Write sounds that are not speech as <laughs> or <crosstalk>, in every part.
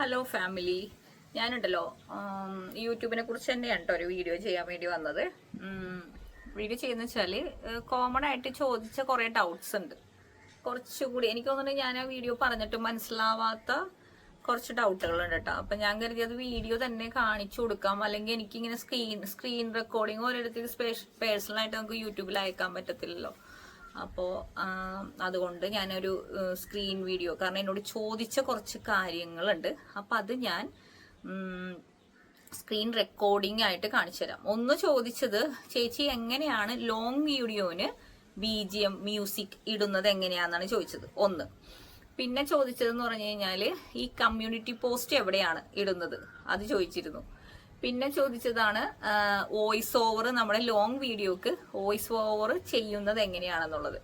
Hello family ഞാനുണ്ടല്ലോ. യൂട്യൂബിനെ കുറിച്ച് തന്നെയാണ് ഒരു വീഡിയോ ചെയ്യാൻ വേണ്ടി വന്നത്. വീഡിയോ ചെയ്യുന്ന വെച്ചാൽ കോമൺ ആയിട്ട് ചോദിച്ച കുറേ ഡൗട്ട്സ് ഉണ്ട്. കുറച്ചുകൂടി എനിക്ക് തോന്നുന്നു ഞാൻ ആ വീഡിയോ പറഞ്ഞിട്ട് മനസ്സിലാവാത്ത കുറച്ച് ഡൗട്ടുകളുണ്ട് കേട്ടോ അപ്പം ഞാൻ കരുതിയത് വീഡിയോ തന്നെ കാണിച്ചു കൊടുക്കാം. അല്ലെങ്കിൽ എനിക്കിങ്ങനെ സ്ക്രീൻ സ്ക്രീൻ റെക്കോർഡിങ് ഓരോരുത്തർക്ക് പേഴ്സണലായിട്ട് നമുക്ക് യൂട്യൂബിൽ അയക്കാൻ പറ്റത്തില്ലല്ലോ. അപ്പോൾ അതുകൊണ്ട് ഞാനൊരു സ്ക്രീൻ വീഡിയോ കാരണം എന്നോട് ചോദിച്ച കുറച്ച് കാര്യങ്ങളുണ്ട്. അപ്പം അത് ഞാൻ സ്ക്രീൻ റെക്കോർഡിംഗ് ആയിട്ട് കാണിച്ചു തരാം. ഒന്ന് ചോദിച്ചത് ചേച്ചി എങ്ങനെയാണ് ലോങ് വീഡിയോന് ബി ജി എം മ്യൂസിക് ഇടുന്നത് എങ്ങനെയാണെന്നാണ് ചോദിച്ചത്. ഒന്ന്. പിന്നെ ചോദിച്ചതെന്ന് പറഞ്ഞു കഴിഞ്ഞാൽ ഈ കമ്മ്യൂണിറ്റി പോസ്റ്റ് എവിടെയാണ് ഇടുന്നത്? അത് ചോദിച്ചിരുന്നു. പിന്നെ ചോദിച്ചതാണ് വോയിസ് ഓവർ നമ്മുടെ ലോങ് വീഡിയോക്ക് വോയിസ് ഓവർ ചെയ്യുന്നത് എങ്ങനെയാണെന്നുള്ളത്.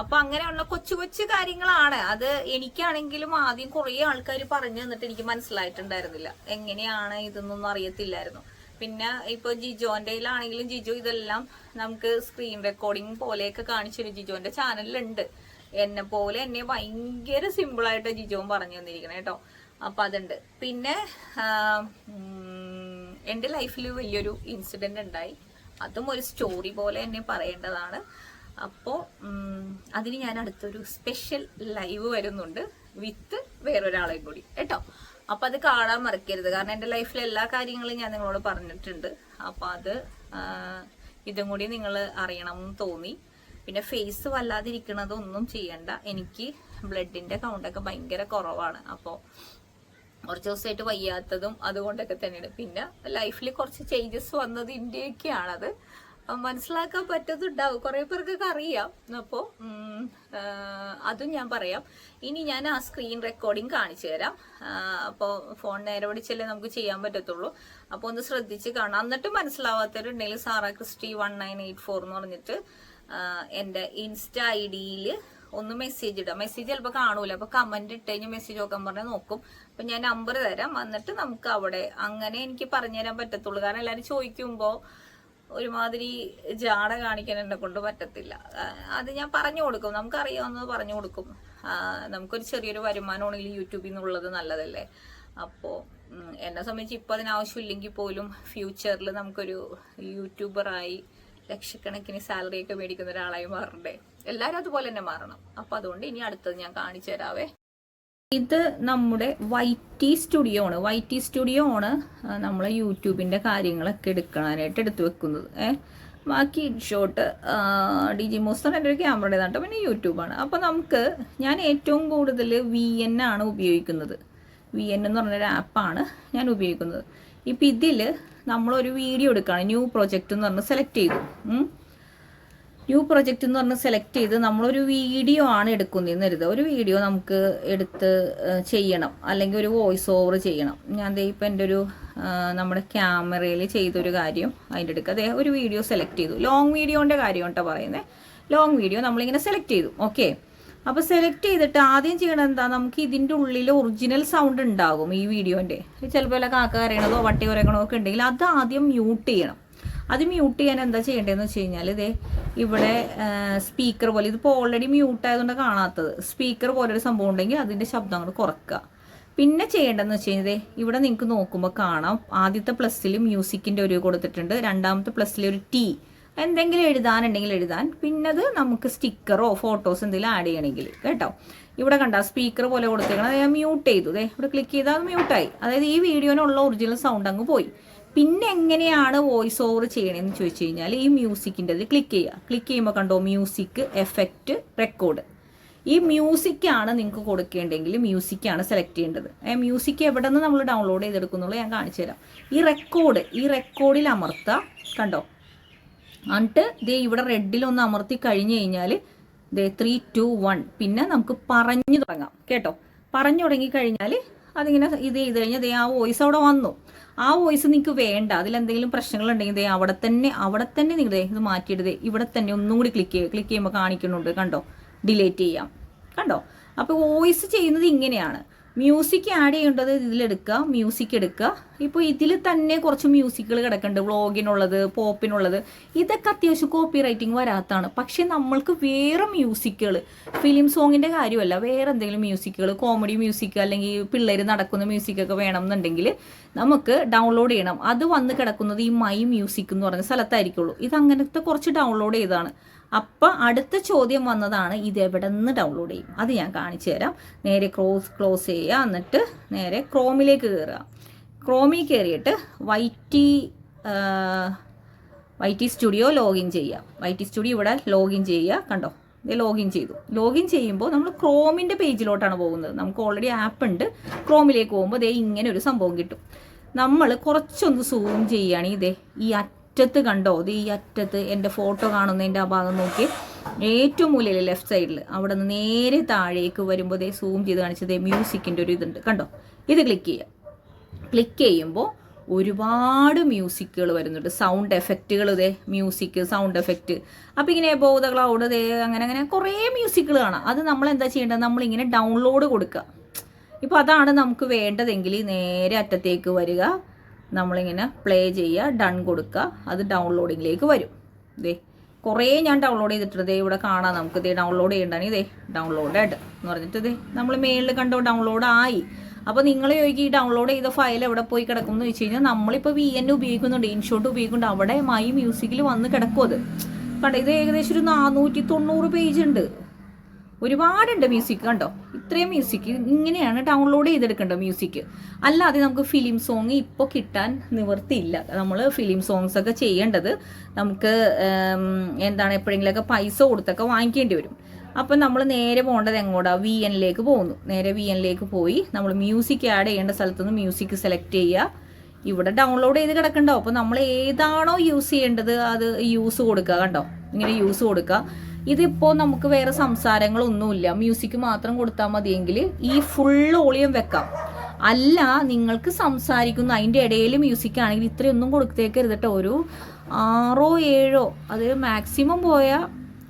അപ്പൊ അങ്ങനെയുള്ള കൊച്ചു കൊച്ചു കാര്യങ്ങളാണ്. അത് എനിക്കാണെങ്കിലും ആദ്യം കുറെ ആൾക്കാർ പറഞ്ഞു തന്നിട്ട് എനിക്ക് മനസ്സിലായിട്ടുണ്ടായിരുന്നില്ല. എങ്ങനെയാണ് ഇതൊന്നും അറിയത്തില്ലായിരുന്നു. പിന്നെ ഇപ്പൊ ജിജോന്റെയിലാണെങ്കിലും ജിജോ ഇതെല്ലാം നമുക്ക് സ്ക്രീൻ റെക്കോർഡിംഗ് പോലെയൊക്കെ കാണിച്ചൊരു ജിജോന്റെ ചാനലിലുണ്ട് എന്നെ പോലെ എന്നെ ഭയങ്കര സിമ്പിളായിട്ട് ജിജോ പറഞ്ഞു തന്നിരിക്കണം കേട്ടോ അപ്പൊ അതുണ്ട്. പിന്നെ എന്റെ ലൈഫിൽ വലിയൊരു ഇൻസിഡന്റ് ഉണ്ടായി. അതും ഒരു സ്റ്റോറി പോലെ തന്നെ പറയേണ്ടതാണ്. അപ്പോൾ അതിന് ഞാൻ അടുത്തൊരു സ്പെഷ്യൽ ലൈവ് വരുന്നുണ്ട് വിത്ത് വേറൊരാളെയും കൂടി. കേട്ടോ? അപ്പൊ അത് കാണാൻ മറക്കരുത്. കാരണം എന്റെ ലൈഫിലെ എല്ലാ കാര്യങ്ങളും ഞാൻ നിങ്ങളോട് പറഞ്ഞിട്ടുണ്ട്. അപ്പൊ അത് ഇതും കൂടി നിങ്ങൾ അറിയണം എന്ന് തോന്നി. പിന്നെ ഫേസ് വല്ലാതിരിക്കണത് ഒന്നും ചെയ്യണ്ട. എനിക്ക് ബ്ലഡിന്റെ കൗണ്ടൊക്കെ ഭയങ്കര കുറവാണ്. അപ്പോൾ കുറച്ച് ദിവസമായിട്ട് വയ്യാത്തതും അതുകൊണ്ടൊക്കെ തന്നെയാണ്. പിന്നെ ലൈഫിൽ കുറച്ച് ചേഞ്ചസ് വന്നത് ഇന്ത്യയൊക്കെയാണത്. മനസ്സിലാക്കാൻ പറ്റുന്നുണ്ടാവും കുറെ പേർക്കൊക്കെ അറിയാം. അപ്പോൾ അതും ഞാൻ പറയാം. ഇനി ഞാൻ ആ സ്ക്രീൻ റെക്കോർഡിംഗ് കാണിച്ചു തരാം. അപ്പോൾ ഫോൺ നേരെ പിടിച്ചല്ലേ നമുക്ക് ചെയ്യാൻ പറ്റത്തുള്ളൂ. അപ്പോൾ ഒന്ന് ശ്രദ്ധിച്ച് കാണാം. എന്നിട്ട് മനസ്സിലാവാത്തവരുണ്ടെങ്കിൽ Sara Christy one nine eight four എന്ന് പറഞ്ഞിട്ട് എന്റെ ഇൻസ്റ്റ ഐ ഡിയിൽ ഒന്ന് മെസ്സേജ് ഇടാം. മെസ്സേജ് ചിലപ്പോൾ കാണൂല. അപ്പൊ കമന്റ് ഇട്ട് കഴിഞ്ഞ് മെസ്സേജ് നോക്കാൻ പറഞ്ഞാൽ നോക്കും. അപ്പൊ ഞാൻ നമ്പർ തരാം. എന്നിട്ട് നമുക്ക് അവിടെ അങ്ങനെ എനിക്ക് പറഞ്ഞു തരാൻ പറ്റത്തുള്ളൂ. കാരണം എല്ലാവരും ചോദിക്കുമ്പോൾ ഒരുമാതിരി ജാട കാണിക്കാൻ എന്നെ കൊണ്ട് പറ്റത്തില്ല. അത് ഞാൻ പറഞ്ഞു കൊടുക്കും. നമുക്ക് അറിയാവുന്നത് പറഞ്ഞു കൊടുക്കും. നമുക്കൊരു ചെറിയൊരു വരുമാനമാണെങ്കിൽ യൂട്യൂബിൽ നിന്നുള്ളത് നല്ലതല്ലേ? അപ്പോൾ എന്നെ സംബന്ധിച്ച് ഇപ്പോൾ അതിനാവശ്യമില്ലെങ്കിൽ പോലും ഫ്യൂച്ചറിൽ നമുക്കൊരു യൂട്യൂബറായി ലക്ഷക്കണക്കിന് സാലറി ഒക്കെ മേടിക്കുന്ന ഒരാളായി മാറണ്ടേ? എല്ലാവരും അതുപോലെ തന്നെ മാറണം. അപ്പൊ അതുകൊണ്ട് ഇനി അടുത്തത് ഞാൻ കാണിച്ചു തരാവേ. ഇത് നമ്മുടെ വൈറ്റി സ്റ്റുഡിയോ ആണ്. വൈറ്റി സ്റ്റുഡിയോ ആണ് നമ്മളെ യൂട്യൂബിന്റെ കാര്യങ്ങളൊക്കെ എടുക്കാനായിട്ട് എടുത്തു വെക്കുന്നത്. ഏഹ് ബാക്കി ഷോട്ട് ഡി ജി മോസ്റ്റർ എന്റെ ഒരു ക്യാമറയുടേതാണ് പിന്നെ യൂട്യൂബാണ് അപ്പോൾ നമുക്ക് ഞാൻ ഏറ്റവും കൂടുതൽ വി എൻ ആണ് ഉപയോഗിക്കുന്നത്. വി എൻ എന്ന് പറഞ്ഞൊരു ആപ്പാണ് ഞാൻ ഉപയോഗിക്കുന്നത്. ഇപ്പം ഇതിൽ നമ്മളൊരു വീഡിയോ എടുക്കുകയാണ്. ന്യൂ പ്രൊജക്റ്റ് എന്ന് പറഞ്ഞ് സെലക്ട് ചെയ്തു. ന്യൂ പ്രൊജക്റ്റ് എന്ന് പറഞ്ഞ് സെലക്ട് ചെയ്ത് നമ്മളൊരു വീഡിയോ ആണ് എടുക്കുന്നതെന്ന് കരുതുക. ഒരു വീഡിയോ നമുക്ക് എടുത്ത് ചെയ്യണം. അല്ലെങ്കിൽ ഒരു വോയിസ് ഓവർ ചെയ്യണം. ഞാൻ ദേ ഇപ്പം എന്റെ ഒരു നമ്മുടെ ക്യാമറയിൽ ചെയ്തൊരു കാര്യം അതിന്റെ എടുക്കുക. അതേ ഒരു വീഡിയോ സെലക്ട് ചെയ്തു. ലോങ് വീഡിയോന്റെ കാര്യം കേട്ടോ പറയുന്നത്. ലോങ് വീഡിയോ നമ്മളിങ്ങനെ സെലക്ട് ചെയ്തു. ഓക്കെ അപ്പോൾ സെലക്ട് ചെയ്തിട്ട് ആദ്യം ചെയ്യണത് എന്താ? നമുക്ക് ഇതിന്റെ ഉള്ളിൽ ഒറിജിനൽ സൗണ്ട് ഉണ്ടാകും ഈ വീഡിയോന്റെ ചിലപ്പോൾ വല്ല കാക്ക കരയണതോ വട്ടി കുരയണതോ ഒക്കെ ഉണ്ടെങ്കിൽ അത് ആദ്യം മ്യൂട്ട് ചെയ്യണം. അത് മ്യൂട്ട് ചെയ്യാൻ എന്താ ചെയ്യേണ്ടതെന്ന് വെച്ച് കഴിഞ്ഞാൽ ഇതേ ഇവിടെ സ്പീക്കർ പോലെ ഇതിപ്പോൾ ഓൾറെഡി മ്യൂട്ട് ആയതുകൊണ്ട് കാണാത്തത്. സ്പീക്കർ പോലെ ഒരു സംഭവം ഉണ്ടെങ്കിൽ അതിന്റെ ശബ്ദം അങ്ങോട്ട് കുറക്കുക പിന്നെ ചെയ്യേണ്ടതെന്ന് വെച്ച് കഴിഞ്ഞാൽ ഇവിടെ നിങ്ങൾക്ക് നോക്കുമ്പോൾ കാണാം. ആദ്യത്തെ പ്ലസ്സിൽ മ്യൂസിക്കിന്റെ ഒരു കൊടുത്തിട്ടുണ്ട്. രണ്ടാമത്തെ പ്ലസ്സിൽ ഒരു ടി എന്തെങ്കിലും എഴുതാനുണ്ടെങ്കിൽ എഴുതാൻ. പിന്നെ അത് നമുക്ക് സ്റ്റിക്കറോ ഫോട്ടോസ് എന്തെങ്കിലും ആഡ് ചെയ്യണമെങ്കിൽ. കേട്ടോ? ഇവിടെ കണ്ട സ്പീക്കർ പോലെ കൊടുത്തേക്കണം അത് മ്യൂട്ട് ചെയ്തു. ദേ ഇവിടെ ക്ലിക്ക് ചെയ്താൽ അത് മ്യൂട്ടായി അതായത് ഈ വീഡിയോനുള്ള ഒറിജിനൽ സൗണ്ട് അങ്ങ് പോയി. പിന്നെ എങ്ങനെയാണ് വോയിസ് ഓവർ ചെയ്യണമെന്ന് ചോദിച്ചു കഴിഞ്ഞാൽ ഈ മ്യൂസിക്കിന്റെ അതിൽ ക്ലിക്ക് ചെയ്യുക ക്ലിക്ക് ചെയ്യുമ്പോൾ കണ്ടോ മ്യൂസിക് എഫക്റ്റ് റെക്കോർഡ് ഈ മ്യൂസിക്കാണ് നിങ്ങൾക്ക് കൊടുക്കേണ്ടെങ്കിൽ മ്യൂസിക്കാണ് സെലക്ട് ചെയ്യേണ്ടത്. മ്യൂസിക് എവിടെ നിന്ന് നമ്മൾ ഡൗൺലോഡ് ചെയ്തെടുക്കുന്നുള്ളൂ ഞാൻ കാണിച്ചു തരാം. ഈ റെക്കോർഡ് ഈ റെക്കോർഡിൽ അമർത്താം. കണ്ടോ? എന്നിട്ട് ദേ ഇവിടെ റെഡിൽ ഒന്ന് അമർത്തി കഴിഞ്ഞു കഴിഞ്ഞാൽ ദേ ത്രീ ടു വൺ പിന്നെ നമുക്ക് പറഞ്ഞു തുടങ്ങാം. കേട്ടോ? പറഞ്ഞു തുടങ്ങി കഴിഞ്ഞാൽ അതിങ്ങനെ ഇത് ചെയ്ത് കഴിഞ്ഞാൽ ദേ ആ വോയിസ് അവിടെ വന്നു. ആ വോയിസ് നിങ്ങൾക്ക് വേണ്ട. അതിലെന്തെങ്കിലും പ്രശ്നങ്ങളുണ്ടെങ്കിൽ ദേ അവിടെ തന്നെ അവിടെ തന്നെ നിങ്ങൾ ഇത് മാറ്റിയിട്ട് ദേ ഇവിടെ തന്നെ ഒന്നും കൂടി ക്ലിക്ക് ചെയ്യുക ക്ലിക്ക് ചെയ്യുമ്പോൾ കാണിക്കുന്നുണ്ട്. കണ്ടോ? ഡിലേറ്റ് ചെയ്യാം. കണ്ടോ? അപ്പോൾ വോയിസ് ചെയ്യുന്നത് ഇങ്ങനെയാണ്. മ്യൂസിക് ആഡ് ചെയ്യേണ്ടത് ഇതിലെടുക്കുക മ്യൂസിക് എടുക്കുക. ഇപ്പോൾ ഇതിൽ തന്നെ കുറച്ച് മ്യൂസിക്കുകൾ കിടക്കുന്നുണ്ട് വ്ളോഗിനുള്ളത് പോപ്പിനുള്ളത് ഇതൊക്കെ അത്യാവശ്യം കോപ്പി റൈറ്റിംഗ് വരാത്തതാണ് പക്ഷെ നമ്മൾക്ക് വേറെ മ്യൂസിക്കുകൾ ഫിലിം സോങ്ങിന്റെ കാര്യമല്ല വേറെ എന്തെങ്കിലും മ്യൂസിക്കുകൾ കോമഡി മ്യൂസിക് അല്ലെങ്കിൽ പിള്ളേർ നടക്കുന്ന മ്യൂസിക്കൊക്കെ വേണം എന്നുണ്ടെങ്കിൽ നമുക്ക് ഡൗൺലോഡ് ചെയ്യണം. അത് വന്ന് കിടക്കുന്നത് ഈ മൈ മ്യൂസിക് എന്ന് പറഞ്ഞ സ്ഥലത്തായിരിക്കുള്ളൂ. ഇത് അങ്ങനത്തെ കുറച്ച് ഡൗൺലോഡ് ചെയ്താണ് അപ്പം അടുത്ത ചോദ്യം വന്നതാണ് ഇത് എവിടെ നിന്ന് ഡൗൺലോഡ് ചെയ്യും? അത് ഞാൻ കാണിച്ചു തരാം. നേരെ ക്രോസ് ക്ലോസ് ചെയ്യുക എന്നിട്ട് നേരെ ക്രോമിലേക്ക് കയറുക ക്രോമിൽ കയറിയിട്ട് വൈറ്റി വൈറ്റി സ്റ്റുഡിയോ ലോഗിൻ ചെയ്യുക. വൈറ്റി സ്റ്റുഡിയോ ഇവിടെ ലോഗിൻ ചെയ്യുക. കണ്ടോ? ഇത് ലോഗിൻ ചെയ്തു. ലോഗിൻ ചെയ്യുമ്പോൾ നമ്മൾ ക്രോമിന്റെ പേജിലോട്ടാണ് പോകുന്നത്. നമുക്ക് ഓൾറെഡി ആപ്പ് ഉണ്ട്. ക്രോമിലേക്ക് പോകുമ്പോൾ ദേ ഇങ്ങനെ ഒരു സംഭവം കിട്ടും. നമ്മൾ കുറച്ചൊന്ന് സൂം ചെയ്യുകയാണെങ്കിൽ ഇതേ ഈ അറ്റത്ത് കണ്ടോ? ഇത് ഈ അറ്റത്ത് എന്റെ ഫോട്ടോ കാണുന്നതിന്റെ ആ ഭാഗം നോക്കി ഏറ്റവും മൂലയിൽ ലെഫ്റ്റ് സൈഡിൽ അവിടെ നിന്ന് നേരെ താഴേക്ക് വരുമ്പോൾ ദേ സൂം ചെയ്ത് കാണിച്ചത് മ്യൂസിക്കിന്റെ ഒരു ഇതുണ്ട്. കണ്ടോ? ഇത് ക്ലിക്ക് ചെയ്യുക. ക്ലിക്ക് ചെയ്യുമ്പോൾ ഒരുപാട് മ്യൂസിക്കുകൾ വരുന്നുണ്ട്. സൗണ്ട് എഫക്റ്റുകൾ ഇതേ മ്യൂസിക് സൗണ്ട് എഫക്റ്റ് അപ്പോൾ ഇങ്ങനെ ബോധ ക്ലൗഡ് ദേ അങ്ങനെ അങ്ങനെ കുറേ മ്യൂസിക്കുകൾ കാണാം. അത് നമ്മൾ എന്താ ചെയ്യേണ്ടത്? നമ്മളിങ്ങനെ ഡൗൺലോഡ് കൊടുക്കുക. ഇപ്പോൾ അതാണ് നമുക്ക് വേണ്ടതെങ്കിൽ നേരെ അറ്റത്തേക്ക് വരിക. നമ്മളിങ്ങനെ പ്ലേ ചെയ്യുക ഡൺ കൊടുക്കുക. അത് ഡൗൺലോഡിങ്ങിലേക്ക് വരും. ദേ കുറേ ഞാൻ ഡൗൺലോഡ് ചെയ്തിട്ടുണ്ട്. ഇവിടെ കാണാം നമുക്ക്. ഇതേ ഡൗൺലോഡ് ചെയ്യണ്ടാണ് ദേ ഡൗൺലോഡഡ് എന്ന് പറഞ്ഞിട്ട് ഇതേ നമ്മൾ മെയിലിൽ കണ്ടോ ഡൗൺലോഡ് ആയി അപ്പോൾ നിങ്ങൾ ചോദിക്കും ഈ ഡൗൺലോഡ് ചെയ്ത ഫയൽ എവിടെ പോയി കിടക്കും എന്ന് വെച്ച് കഴിഞ്ഞാൽ നമ്മളിപ്പോൾ വി എൻ ഉപയോഗിക്കുന്നുണ്ട് ഇൻഷോട്ട് ഉപയോഗിക്കുന്നുണ്ട്. അവിടെ മൈ മ്യൂസിക്കിൽ വന്ന് കിടക്കും അത്. കണ്ടോ ഇത് ഏകദേശം ഒരു നാനൂറ്റി തൊണ്ണൂറ് പേജ് ഉണ്ട്. ഒരുപാടുണ്ട് മ്യൂസിക് കണ്ടോ? ഇത്രയും മ്യൂസിക് ഇങ്ങനെയാണ് ഡൗൺലോഡ് ചെയ്തെടുക്കേണ്ടത് മ്യൂസിക് അല്ലാതെ നമുക്ക് ഫിലിം സോങ് ഇപ്പോൾ കിട്ടാൻ നിവർത്തിയില്ല നമ്മൾ ഫിലിം സോങ്സ് ഒക്കെ ചെയ്യേണ്ടത് നമുക്ക് എന്താണ് എപ്പോഴെങ്കിലുമൊക്കെ പൈസ കൊടുത്തൊക്കെ വാങ്ങിക്കേണ്ടി വരും. അപ്പം നമ്മൾ നേരെ പോകേണ്ടത് എങ്ങോട്ടാണ് വി എനിലേക്ക് പോകുന്നു. നേരെ വി എനിലേക്ക് പോയി നമ്മൾ മ്യൂസിക് ആഡ് ചെയ്യേണ്ട സ്ഥലത്ത് നിന്ന് മ്യൂസിക് സെലക്ട് ചെയ്യുക. ഇവിടെ ഡൗൺലോഡ് ചെയ്ത് കിടക്കണ്ടോ. അപ്പോൾ നമ്മൾ ഏതാണോ യൂസ് ചെയ്യേണ്ടത് അത് യൂസ് കൊടുക്കുക കണ്ടോ? ഇങ്ങനെ യൂസ് കൊടുക്കുക. ഇതിപ്പോൾ നമുക്ക് വേറെ സംസാരങ്ങളൊന്നുമില്ല. മ്യൂസിക് മാത്രം കൊടുത്താൽ മതിയെങ്കിൽ ഈ ഫുൾ ഓളിയം വെക്കാം. അല്ല നിങ്ങൾക്ക് സംസാരിക്കുന്ന. അതിന്റെ ഇടയിൽ മ്യൂസിക് ആണെങ്കിൽ ഇത്രയൊന്നും കൊടുത്തേക്കരുത് കേട്ടോ. ഒരു ആറോ ഏഴോ അത് മാക്സിമം പോയാൽ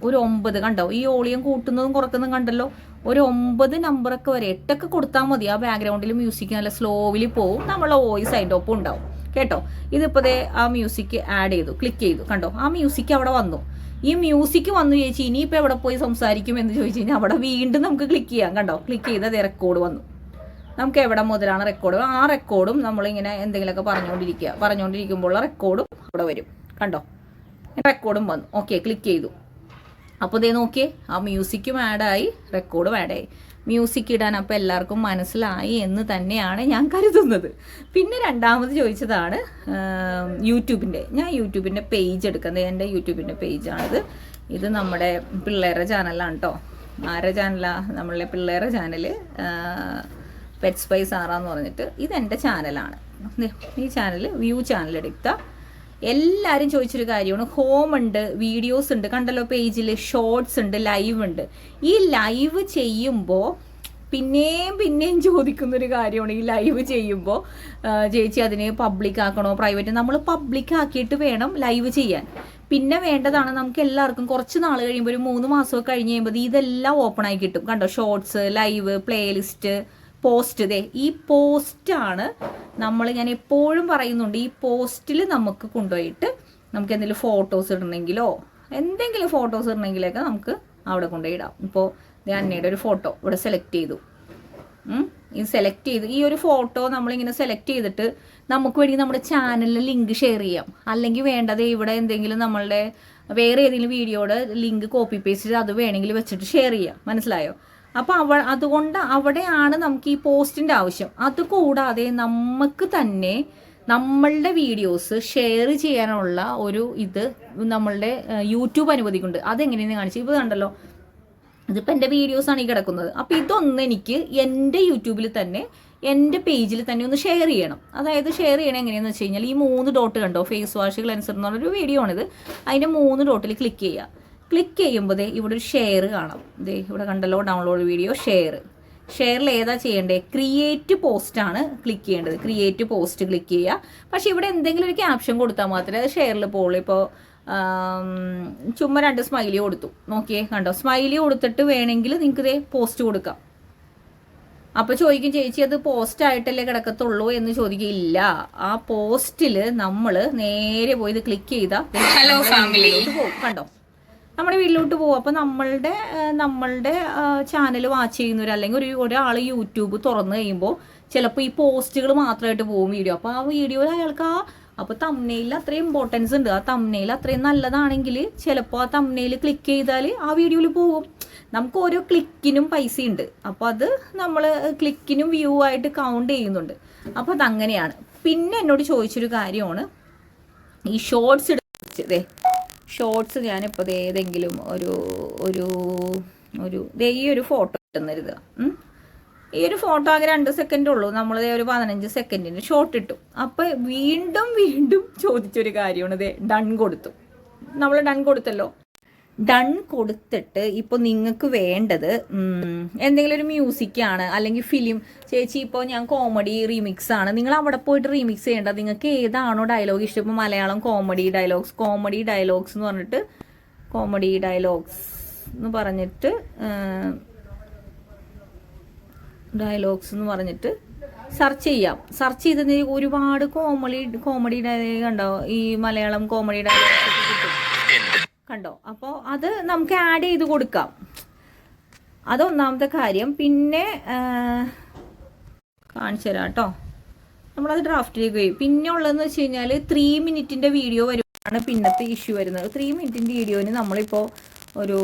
ഒരു ഒമ്പത് കണ്ടോ? ഈ ഓളിയം കൂട്ടുന്നതും കുറക്കുന്നതും കണ്ടല്ലോ? ഒരു ഒമ്പത് നമ്പറൊക്കെ വരെ എട്ടൊക്കെ കൊടുത്താൽ മതി. ആ ബാക്ക്ഗ്രൗണ്ടിൽ മ്യൂസിക് നല്ല സ്ലോവിൽ പോവും. നമ്മളെ വോയിസ് അതിന്റെ ഒപ്പം ഉണ്ടാവും. കേട്ടോ? ഇതിപ്പോൾ ദേ ആ മ്യൂസിക് ആഡ് ചെയ്തു. ക്ലിക്ക് ചെയ്തു. കണ്ടോ? ആ മ്യൂസിക് അവിടെ വന്നു. ഈ മ്യൂസിക് വന്നു ചേച്ചി ഇനിയിപ്പോൾ എവിടെ പോയി സംസാരിക്കും എന്ന് ചോദിച്ചു കഴിഞ്ഞാൽ അവിടെ വീണ്ടും നമുക്ക് ക്ലിക്ക് ചെയ്യാം. കണ്ടോ? ക്ലിക്ക് ചെയ്ത് അത് റെക്കോർഡ് വന്നു. നമുക്ക് എവിടെ മുതലാണ് റെക്കോർഡ് ആ റെക്കോർഡും നമ്മളിങ്ങനെ എന്തെങ്കിലുമൊക്കെ പറഞ്ഞുകൊണ്ടിരിക്കുക പറഞ്ഞുകൊണ്ടിരിക്കുമ്പോൾ റെക്കോർഡും അവിടെ വരും. കണ്ടോ? റെക്കോർഡും വന്നു. ഓക്കെ ക്ലിക്ക് ചെയ്തു. അപ്പോൾ ദേ നോക്കിയേ ആ മ്യൂസിക്കും ആഡായി റെക്കോർഡും ആഡായി. മ്യൂസിക് ഇടാൻ അപ്പോൾ എല്ലാവർക്കും മനസ്സിലായി എന്ന് തന്നെയാണ് ഞാൻ കരുതുന്നത്. പിന്നെ രണ്ടാമത് ചോദിച്ചതാണ് യൂട്യൂബിന്റെ ഞാൻ യൂട്യൂബിന്റെ പേജ് എടുക്കുന്നത് എന്റെ യൂട്യൂബിന്റെ പേജാണിത് ഇത് നമ്മുടെ പിള്ളേരുടെ ചാനലാണ് കേട്ടോ ആരുടെ ചാനലാണ് നമ്മളെ പിള്ളേരുടെ ചാനൽ പെറ്റ് സ്പൈസ് ആറാന്ന് പറഞ്ഞിട്ട് ഇതെന്റെ ചാനലാണ് ഈ ചാനൽ വ്യൂ ചാനൽ എടുക്കുക എല്ലാവരും ചോദിച്ചൊരു കാര്യമാണ്. ഹോം ഉണ്ട് വീഡിയോസ് ഉണ്ട് കണ്ടല്ലോ പേജിൽ ഷോർട്സ് ഉണ്ട് ലൈവ് ഉണ്ട്. ഈ ലൈവ് ചെയ്യുമ്പോൾ പിന്നെയും പിന്നെയും ചോദിക്കുന്നൊരു കാര്യമാണ് ഈ ലൈവ് ചെയ്യുമ്പോൾ ചേച്ചി അതിനെ പബ്ലിക് ആക്കണോ പ്രൈവറ്റ് നമ്മൾ പബ്ലിക് ആക്കിയിട്ട് വേണം ലൈവ് ചെയ്യാൻ. പിന്നെ വേണ്ടതാണ് നമുക്ക് എല്ലാവർക്കും കുറച്ച് നാൾ കഴിയുമ്പോൾ ഒരു മൂന്ന് മാസമൊക്കെ കഴിഞ്ഞ് കഴിയുമ്പോൾ ഇതെല്ലാം ഓപ്പൺ ആയി കിട്ടും. കണ്ടോ ഷോർട്സ് ലൈവ് പ്ലേലിസ്റ്റ് പോസ്റ്റ് ദേ ഈ പോസ്റ്റാണ് നമ്മൾ ഞാൻ എപ്പോഴും പറയുന്നുണ്ട് ഈ പോസ്റ്റിൽ നമുക്ക് കൊണ്ടുപോയിട്ട് നമുക്ക് എന്തെങ്കിലും ഫോട്ടോസ് ഇടണമെങ്കിലോ എന്തെങ്കിലും ഫോട്ടോസ് ഇടണമെങ്കിലൊക്കെ നമുക്ക് അവിടെ കൊണ്ടുപോയി ഇടാം. ഇപ്പോൾ അന്നയുടെ ഒരു ഫോട്ടോ ഇവിടെ സെലക്ട് ചെയ്തു. ഈ സെലക്ട് ചെയ്ത് ഈ ഒരു ഫോട്ടോ നമ്മളിങ്ങനെ സെലക്ട് ചെയ്തിട്ട് നമുക്ക് വേണമെങ്കിൽ നമ്മുടെ ചാനലിൽ ലിങ്ക് ഷെയർ ചെയ്യാം. അല്ലെങ്കിൽ വേണ്ടത് ഇവിടെ എന്തെങ്കിലും നമ്മളുടെ വേറെ ഏതെങ്കിലും വീഡിയോയുടെ ലിങ്ക് കോപ്പി പേസ്റ്റ് ചെയ്ത് അത് വേണമെങ്കിൽ വെച്ചിട്ട് ഷെയർ ചെയ്യാം. മനസ്സിലായോ? അപ്പോൾ അവ അതുകൊണ്ട് അവിടെയാണ് നമുക്ക് ഈ പോസ്റ്റിന്റെ ആവശ്യം. അതുകൂടാതെ നമുക്ക് തന്നെ നമ്മളുടെ വീഡിയോസ് ഷെയർ ചെയ്യാനുള്ള ഒരു ഇത് നമ്മളുടെ യൂട്യൂബ് അനുവദിക്കുന്നുണ്ട്. അതെങ്ങനെയെന്ന് കാണിച്ചു ഇപ്പോൾ കണ്ടല്ലോ. ഇതിപ്പോൾ എന്റെ വീഡിയോസാണ് ഈ കിടക്കുന്നത്. അപ്പോൾ ഇതൊന്ന് എനിക്ക് എന്റെ യൂട്യൂബിൽ തന്നെ എന്റെ പേജിൽ തന്നെ ഒന്ന് ഷെയർ ചെയ്യണം. അതായത് ഷെയർ ചെയ്യണം എങ്ങനെയാണെന്ന് വെച്ച് കഴിഞ്ഞാൽ ഈ മൂന്ന് ഡോട്ട് കണ്ടോ? ഫേസ് വാഷ് ക്ലെൻസർ എന്ന് പറഞ്ഞൊരു വീഡിയോ ആണിത്. അതിന്റെ മൂന്ന് ഡോട്ടിൽ ക്ലിക്ക് ചെയ്യുക. ക്ലിക്ക് ചെയ്യുമ്പോൾ ദേ ഇവിടെ ഒരു ഷെയർ കാണാം. ദേ ഇവിടെ കണ്ടല്ലോ ഡൗൺലോഡ് വീഡിയോ ഷെയർ ഷെയറിൽ ഏതാ ചെയ്യേണ്ടത് ക്രിയേറ്റ് പോസ്റ്റ് ആണ് ക്ലിക്ക് ചെയ്യേണ്ടത്. ക്രിയേറ്റ് പോസ്റ്റ് ക്ലിക്ക് ചെയ്യുക. പക്ഷേ ഇവിടെ എന്തെങ്കിലും ഒരു ക്യാപ്ഷൻ കൊടുത്താൽ മാത്രമേ അത് ഷെയറിൽ പോകുള്ളൂ ഇപ്പോൾ ചുമ്മാ രണ്ട് സ്മൈലി കൊടുത്തു. നോക്കിയേ കണ്ടോ? സ്മൈലി കൊടുത്തിട്ട് വേണമെങ്കിൽ നിങ്ങൾക്ക് ഇതേ പോസ്റ്റ് കൊടുക്കാം. അപ്പോൾ ചോദിക്കും ചേച്ചി അത് പോസ്റ്റ് ആയിട്ടല്ലേ കിടക്കത്തുള്ളൂ? എന്ന് ചോദിക്കില്ല. ആ പോസ്റ്റിൽ നമ്മൾ നേരെ പോയി ഇത് ക്ലിക്ക് ചെയ്താൽ ഹലോ ഫാമിലി കണ്ടോ? നമ്മുടെ വീട്ടിലോട്ട് പോകും. അപ്പോൾ നമ്മളുടെ നമ്മളുടെ ചാനൽ വാച്ച് ചെയ്യുന്നവർ അല്ലെങ്കിൽ ഒരു ഒരാൾ യൂട്യൂബ് തുറന്നു കഴിയുമ്പോൾ ചിലപ്പോൾ ഈ പോസ്റ്റുകൾ മാത്രമായിട്ട് പോകും വീഡിയോ. അപ്പോൾ ആ വീഡിയോയിൽ അയാൾക്ക് ആ അപ്പോൾ തമ്മനയിൽ അത്രയും ഇമ്പോർട്ടൻസ് ഉണ്ട്. ആ തമ്മനയിൽ അത്രയും നല്ലതാണെങ്കിൽ ചിലപ്പോൾ ആ തമ്മനയിൽ ക്ലിക്ക് ചെയ്താൽ ആ വീഡിയോയിൽ പോകും. നമുക്ക് ഓരോ ക്ലിക്കിനും പൈസ ഉണ്ട് അപ്പോൾ അത് നമ്മൾ ക്ലിക്കിനും വ്യൂ ആയിട്ട് കൗണ്ട് ചെയ്യുന്നുണ്ട്. അപ്പോൾ അതങ്ങനെയാണ്. പിന്നെ എന്നോട് ചോദിച്ചൊരു കാര്യമാണ്. ഈ ഷോർട്സ് ഇടേ ഷോർട്സ് ഞാനിപ്പോൾ ഏതെങ്കിലും ഒരു ഒരു ഒരു ഈ ഒരു ഫോട്ടോ ഇട്ടുന്നരുത്. ഈ ഒരു ഫോട്ടോ ആകെ രണ്ട് സെക്കൻഡ് ഉള്ളൂ. നമ്മൾ ഒരു പതിനഞ്ച് സെക്കൻഡിന് ഷോർട്ട് ഇട്ടു. അപ്പോൾ വീണ്ടും വീണ്ടും ചോദിച്ചൊരു കാര്യമാണ് ദേ ഡൺ കൊടുത്തു. നമ്മൾ ഡൺ കൊടുത്തല്ലോ. ഡൺ കൊടുത്തിട്ട് ഇപ്പോൾ നിങ്ങൾക്ക് വേണ്ടത് എന്തെങ്കിലും ഒരു മ്യൂസിക് ആണ് അല്ലെങ്കിൽ ഫിലിം ചേച്ചി ഇപ്പോൾ ഞാൻ കോമഡി റീമിക്സ് ആണ്. നിങ്ങൾ അവിടെ പോയിട്ട് റീമിക്സ് ചെയ്യേണ്ട. നിങ്ങൾക്ക് ഏതാണോ ഡയലോഗ് ഇഷ്ടം? ഇപ്പോൾ Malayalam comedy dialogues comedy dialogues എന്ന് പറഞ്ഞിട്ട് കോമഡി ഡയലോഗ്സ് എന്ന് പറഞ്ഞിട്ട് ഡയലോഗ്സ് എന്ന് പറഞ്ഞിട്ട് സെർച്ച് ചെയ്യാം. സെർച്ച് ചെയ്തത് ഒരുപാട് കോമഡി കോമഡി ഡയലോഗ് ഉണ്ടാവും ഈ മലയാളം കോമഡി ഡയലോഗ്സ് കിട്ടും. കണ്ടോ? അപ്പോൾ അത് നമുക്ക് ആഡ് ചെയ്ത് കൊടുക്കാം. അതൊന്നാമത്തെ കാര്യം. പിന്നെ കാണിച്ചു തരാം കേട്ടോ നമ്മളത് ഡ്രാഫ്റ്റിലേക്ക് പോയി പിന്നെ ഉള്ളതെന്ന് വെച്ച് കഴിഞ്ഞാൽ ത്രീ മിനിറ്റിന്റെ വീഡിയോ വരുമ്പോഴാണ് പിന്നത്തെ ഇഷ്യൂ വരുന്നത്. ത്രീ മിനിറ്റിന്റെ വീഡിയോന് നമ്മളിപ്പോൾ ഒരു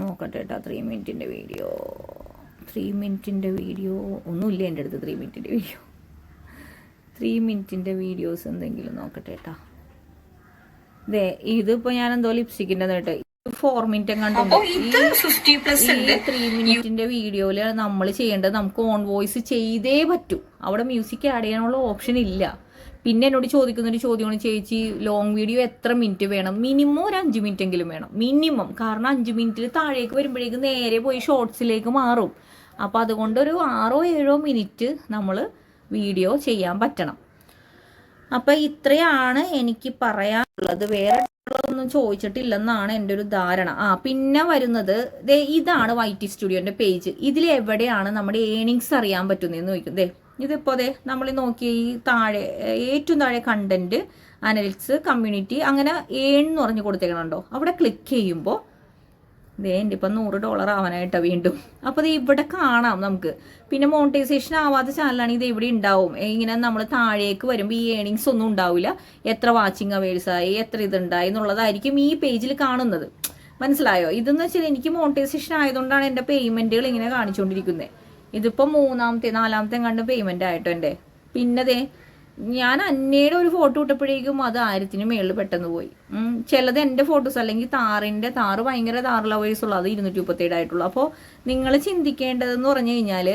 നോക്കട്ടെ കേട്ടോ ത്രീ മിനിറ്റിന്റെ വീഡിയോ ത്രീ മിനിറ്റിന്റെ വീഡിയോ ഒന്നുമില്ല എന്റെ അടുത്ത് ത്രീ മിനിറ്റിന്റെ വീഡിയോ ത്രീ മിനിറ്റിന്റെ വീഡിയോസ് എന്തെങ്കിലും നോക്കട്ടെ കേട്ടോ ദേ ഇതിപ്പോ ഞാൻ എന്തോ ലിപ്സ്റ്റിക്കിന്റെ നേട്ട് ഫോർ മിനിറ്റ് എങ്ങാണ്ടുണ്ട് ഈ ത്രീ മിനിറ്റിന്റെ വീഡിയോയിൽ നമ്മൾ ചെയ്യേണ്ടത് നമുക്ക് ഓൺ വോയിസ് ചെയ്തേ പറ്റൂ. അവിടെ മ്യൂസിക് ആഡ് ചെയ്യാനുള്ള ഓപ്ഷൻ ഇല്ല. പിന്നെ എന്നോട് ചോദിക്കുന്ന ഒരു ചോദ്യമാണ് ചേച്ചി ലോങ് വീഡിയോ എത്ര മിനിറ്റ് വേണം? മിനിമം ഒരു അഞ്ച് മിനിറ്റ് എങ്കിലും വേണം. മിനിമം കാരണം അഞ്ച് മിനിറ്റിൽ താഴേക്ക് വരുമ്പോഴേക്കും നേരെ പോയി ഷോർട്സിലേക്ക് മാറും. അപ്പോൾ അതുകൊണ്ട് ഒരു ആറോ ഏഴോ മിനിറ്റ് നമ്മൾ വീഡിയോ ചെയ്യാൻ പറ്റണം. അപ്പൊ ഇത്രയാണ് എനിക്ക് പറയാനുള്ളത്. വേറെ ഒന്നും ചോദിച്ചിട്ടില്ലെന്നാണ് എന്റെ ഒരു ധാരണ. ആ പിന്നെ വരുന്നത് ഇതാണ് വൈറ്റി സ്റ്റുഡിയോന്റെ പേജ് ഇതിൽ എവിടെയാണ് നമ്മുടെ ഏണിങ്സ് അറിയാൻ പറ്റുന്നതെന്ന് ചോദിക്കും. ദേ ഇതിപ്പോ അതെ നമ്മൾ നോക്കിയ ഈ താഴെ ഏറ്റവും താഴെ കണ്ടന്റ് അനലിറ്റ്സ് കമ്മ്യൂണിറ്റി അങ്ങനെ ഏൺ എന്ന് പറഞ്ഞു കൊടുത്തേക്കണുണ്ടോ? അവിടെ ക്ലിക്ക് ചെയ്യുമ്പോൾ ദേ എന്റെ ഇപ്പം നൂറ് ഡോളർ ആവാനായിട്ടാ വീണ്ടും. അപ്പോൾ ഇത് ഇവിടെ കാണാം നമുക്ക്. പിന്നെ മോണിറ്റൈസേഷൻ ആവാത്ത ചാനലാണ് ഇത് ഇവിടെ ഉണ്ടാവും. ഇങ്ങനെ നമ്മൾ താഴേക്ക് വരുമ്പോൾ ഈ ഏണിങ്സ് ഒന്നും ഉണ്ടാവില്ല. എത്ര വാച്ചിങ് അവേഴ്സ് ആയി എത്ര ഇതുണ്ടായി എന്നുള്ളതായിരിക്കും ഈ പേജിൽ കാണുന്നത്. മനസ്സിലായോ? ഇതെന്ന് വെച്ചാൽ എനിക്ക് മോണിറ്റൈസേഷൻ ആയതുകൊണ്ടാണ് എന്റെ പേയ്മെന്റുകൾ ഇങ്ങനെ കാണിച്ചുകൊണ്ടിരിക്കുന്നത് ഇതിപ്പോൾ മൂന്നാമത്തെ നാലാമത്തെ കണ്ട് പേയ്മെന്റ് ആയിട്ടോ എന്റെ. പിന്നതേ ഞാൻ അന്നയുടെ ഒരു ഫോട്ടോ ഇട്ടപ്പോഴേക്കും അത് ആയിരത്തിന് മേളിൽ പെട്ടെന്ന് പോയി. ചിലത് എന്റെ ഫോട്ടോസ് അല്ലെങ്കിൽ താറിന്റെ താറ് ഭയങ്കര താറ് ലവേഴ്സ് ഉള്ളത് ഇരുന്നൂറ്റി മുപ്പത്തേഴ് ആയിട്ടുള്ളൂ. അപ്പോൾ നിങ്ങൾ ചിന്തിക്കേണ്ടതെന്ന് പറഞ്ഞു കഴിഞ്ഞാൽ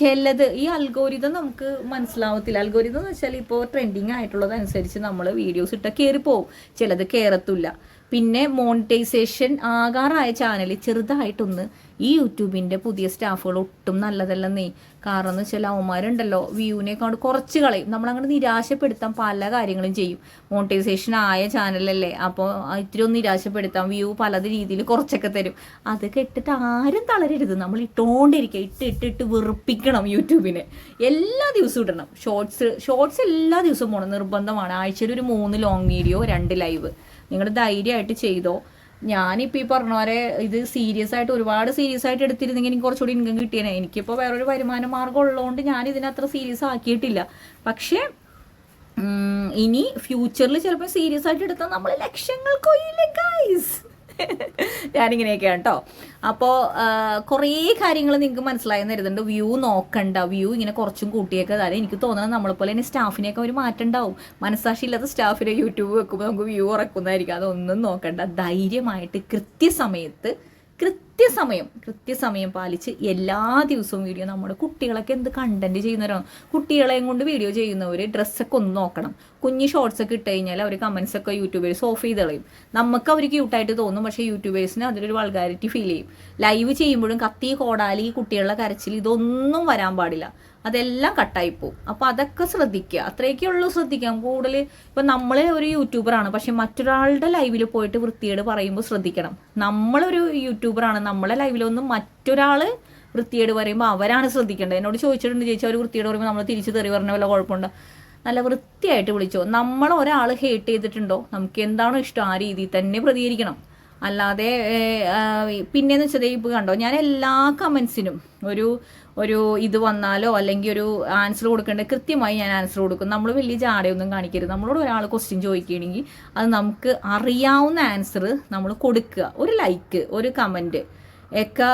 ചിലത് ഈ അൽഗോരിതം നമുക്ക് മനസ്സിലാവത്തില്ല. അൽഗോരിതം എന്ന് വെച്ചാൽ ഇപ്പോൾ ട്രെൻഡിങ് ആയിട്ടുള്ളത് അനുസരിച്ച് നമ്മൾ വീഡിയോസ് ഇട്ടാൽ കയറിപ്പോവും. ചിലത് കയറത്തില്ല പിന്നെ മോണിറ്റൈസേഷൻ ആകാറായ ചാനൽ ചെറുതായിട്ടൊന്ന് ഈ യൂട്യൂബിന്റെ പുതിയ സ്റ്റാഫുകൾ ഒട്ടും നല്ലതല്ലെന്നേ. കാരണം എന്ന് വെച്ചാൽ അവന്മാരുണ്ടല്ലോ വ്യൂവിനെക്കാണ്ട് കുറച്ച് കളയും. നമ്മളങ്ങനെ നിരാശപ്പെടുത്താൻ പല കാര്യങ്ങളും ചെയ്യും. മോണിറ്റൈസേഷൻ ആയ ചാനലല്ലേ അപ്പോൾ ഇത്തിരി ഒന്ന് നിരാശപ്പെടുത്താം വ്യൂ പലത് രീതിയിൽ കുറച്ചൊക്കെ തരും. അത് കെട്ടിട്ട് ആരും തളരരുത്. നമ്മൾ ഇട്ടുകൊണ്ടിരിക്കുക ഇട്ട് ഇട്ട് ഇട്ട് വെറുപ്പിക്കണം യൂട്യൂബിനെ. എല്ലാ ദിവസവും ഇടണം. ഷോർട്സ് ഷോർട്സ് എല്ലാ ദിവസവും പോകണം നിർബന്ധമാണ്. ആഴ്ചയിൽ ഒരു മൂന്ന് ലോങ് വീഡിയോ രണ്ട് ലൈവ് നിങ്ങൾ ധൈര്യമായിട്ട് ചെയ്തോ. ഞാനിപ്പോൾ ഈ പറഞ്ഞ പോലെ ഇത് സീരിയസ് ആയിട്ട് ഒരുപാട് സീരിയസ് ആയിട്ട് എടുത്തിരുന്നെങ്കിൽ എനിക്ക് കുറച്ചുകൂടി ഇൻകം കിട്ടിയേനെ. എനിക്കിപ്പോൾ വേറൊരു വരുമാന മാർഗം ഉള്ളതുകൊണ്ട് ഞാൻ ഇതിനെ അത്ര സീരിയസ് ആക്കിയിട്ടില്ല. പക്ഷേ ഇനി ഫ്യൂച്ചറിൽ ചിലപ്പോൾ സീരിയസ് ആയിട്ട് എടുത്താൽ നമ്മൾ ലക്ഷങ്ങൾ കൊയ്യില്ലേ ഗൈസ് <laughs> ഞാനിങ്ങനെയൊക്കെയാണ് കേട്ടോ അപ്പോൾ കുറേ കാര്യങ്ങൾ നിങ്ങൾക്ക് മനസ്സിലായെന്ന് കരുതുന്നുണ്ട്. വ്യൂ നോക്കണ്ട. വ്യൂ ഇങ്ങനെ കുറച്ചും കൂട്ടിയൊക്കെ തരാം എനിക്ക് തോന്നുന്നത് നമ്മളെപ്പോലെ തന്നെ സ്റ്റാഫിനെയൊക്കെ ഒരു മാറ്റം ഉണ്ടാവും. മനസ്സാക്ഷി ഇല്ലാത്ത സ്റ്റാഫിനെ യൂട്യൂബ് വെക്കുമ്പോൾ നമുക്ക് വ്യൂ ഉറക്കുന്നതായിരിക്കും. അതൊന്നും നോക്കണ്ട. ധൈര്യമായിട്ട് കൃത്യസമയത്ത് കൃത്യസമയം കൃത്യസമയം പാലിച്ച് എല്ലാ ദിവസവും വീഡിയോ നമ്മുടെ കുട്ടികളൊക്കെ എന്ത് കണ്ടന്റ് ചെയ്യുന്നവരാണ്. കുട്ടികളെയും കൊണ്ട് വീഡിയോ ചെയ്യുന്നവർ ഡ്രസ്സൊക്കെ ഒന്ന് നോക്കണം. കുഞ്ഞ് ഷോർട്സ് ഒക്കെ ഇട്ട് കഴിഞ്ഞാൽ അവർ കമൻസ് ഒക്കെ യൂട്യൂബേഴ്സ് ഓഫ് ചെയ്ത് കളയും. നമുക്ക് അവർ ക്യൂട്ടായിട്ട് തോന്നും പക്ഷേ യൂട്യൂബേഴ്സിന് അതിലൊരു വൾഗാരിറ്റി ഫീൽ ചെയ്യും. ലൈവ് ചെയ്യുമ്പോഴും കത്തി കോടാലി കുട്ടികളുടെ കരച്ചിൽ ഇതൊന്നും വരാൻ പാടില്ല. അതെല്ലാം കട്ടായി പോകും അപ്പോൾ അതൊക്കെ ശ്രദ്ധിക്കുക. അത്രയൊക്കെ ഉള്ളൂ ശ്രദ്ധിക്കാം കൂടുതൽ ഇപ്പം നമ്മൾ ഒരു യൂട്യൂബറാണ് പക്ഷെ മറ്റൊരാളുടെ ലൈവിൽ പോയിട്ട് വൃത്തിയേട് പറയുമ്പോൾ ശ്രദ്ധിക്കണം. നമ്മളൊരു യൂട്യൂബറാണ് നമ്മളെ ലൈവിലൊന്നും മറ്റൊരാൾ വൃത്തിയേട് പറയുമ്പോൾ അവരാണ് ശ്രദ്ധിക്കേണ്ടത്. എന്നോട് ചോദിച്ചിട്ടുണ്ട് ചേച്ചി അവർ വൃത്തിയേട് പറയുമ്പോൾ നമ്മൾ തിരിച്ചു തെറി പറഞ്ഞ വല്ല കുഴപ്പമുണ്ടോ? നല്ല വൃത്തിയായിട്ട് വിളിച്ചോ. നമ്മൾ ഒരാൾ ഹേറ്റ് ചെയ്തിട്ടുണ്ടോ? നമുക്ക് എന്താണോ ഇഷ്ടം ആ രീതിയിൽ തന്നെ പ്രതികരിക്കണം. അല്ലാതെ പിന്നെ എന്ന് പിന്നെന്ന് വെച്ചാൽ ഇപ്പോൾ കണ്ടോ ഞാൻ എല്ലാ കമൻസിനും ഒരു ഒരു ഇത് വന്നാലോ അല്ലെങ്കിൽ ഒരു ആൻസർ കൊടുക്കേണ്ട കൃത്യമായി ഞാൻ ആൻസർ കൊടുക്കും. നമ്മൾ വലിയ ജാടയൊന്നും കാണിക്കരുത്. നമ്മളോട് ഒരാൾ ക്വസ്റ്റ്യൻ ചോദിക്കുകയാണെങ്കിൽ അത് നമുക്ക് അറിയാവുന്ന ആൻസർ നമ്മൾ കൊടുക്കുക. ഒരു ലൈക്ക് ഒരു കമന്റ് ഒക്കെ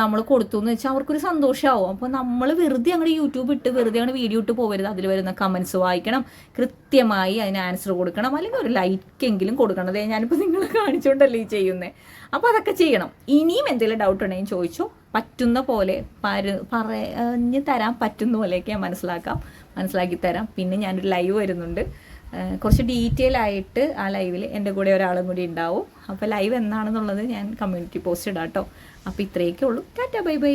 നമ്മൾ കൊടുത്തു എന്ന് വെച്ചാൽ അവർക്കൊരു സന്തോഷമാവും അപ്പോൾ നമ്മൾ വെറുതെ അങ്ങോട്ട് യൂട്യൂബ് ഇട്ട് വെറുതെ അങ്ങോട്ട് വീഡിയോ ഇട്ട് പോകരുത്. അതിൽ വരുന്ന കമൻസ് വായിക്കണം കൃത്യമായി അതിന് ആൻസർ കൊടുക്കണം അല്ലെങ്കിൽ ഒരു ലൈക്ക് എങ്കിലും കൊടുക്കണം. അതേ ഞാനിപ്പോൾ നിങ്ങൾ കാണിച്ചുകൊണ്ടല്ലേ ഈ ചെയ്യുന്നത് അപ്പോൾ അതൊക്കെ ചെയ്യണം. ഇനിയും എന്തെങ്കിലും ഡൗട്ട് ഉണ്ടെങ്കിൽ ചോദിച്ചോ. പറ്റുന്ന പോലെ പര പറഞ്ഞ് തരാൻ പറ്റുന്ന പോലെയൊക്കെ ഞാൻ മനസ്സിലാക്കാം. മനസ്സിലാക്കി തരാം. പിന്നെ ഞാനൊരു ലൈവ് വരുന്നുണ്ട്. കുറച്ച് ഡീറ്റെയിൽ ആയിട്ട് ആ ലൈവിൽ എന്റെ കൂടെ ഒരാളും കൂടി ഉണ്ടാവും. അപ്പോൾ ലൈവ് എന്നാണെന്നുള്ളത് ഞാൻ കമ്മ്യൂണിറ്റി പോസ്റ്റ് ഇടാം കേട്ടോ അപ്പോൾ ഇത്രയൊക്കെ ഉള്ളൂ. Tata bye bye